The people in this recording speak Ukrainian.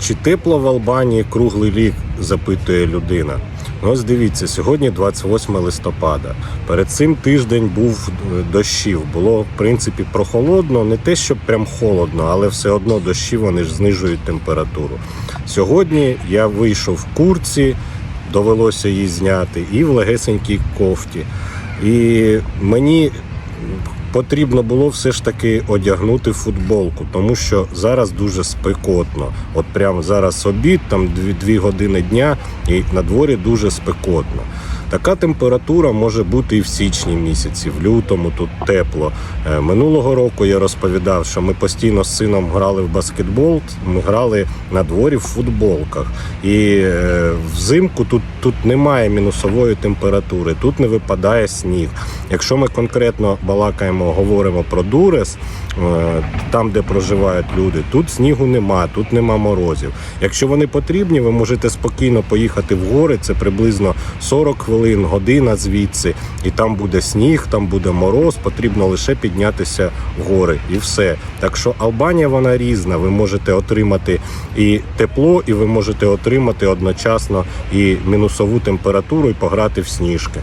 Чи тепло в Албанії круглий рік? запитує людина. Ну, ось дивіться, сьогодні 28 листопада. Перед цим тиждень був е, дощів. Було в принципі прохолодно, не те, що прям холодно, але все одно дощі вони ж знижують температуру. Сьогодні я вийшов в курці, довелося її зняти, і в легесенькій кофті. І мені потрібно було все ж таки одягнути футболку, тому що зараз дуже спекотно. От прямо зараз обід, там 2 години дня, і на дворі дуже спекотно. Така температура може бути і в січні місяці, в лютому тут тепло. Е, Минулого року я розповідав, що ми постійно з сином грали в баскетбол. Ми грали на дворі в футболках. І е, взимку тут, тут немає мінусової температури, тут не випадає сніг. Якщо ми конкретно балакаємо, говоримо про Дурес, е, там, де проживають люди, тут снігу нема, тут нема морозів. Якщо вони потрібні, ви можете спокійно поїхати в гори. Це приблизно 40 хвилин, година звідси, і там буде сніг, там буде мороз. Потрібно лише піднятися в гори, і все. Так що Албанія вона різна. Ви можете отримати і тепло, і ви можете отримати одночасно і мінусову температуру, і пограти в сніжки.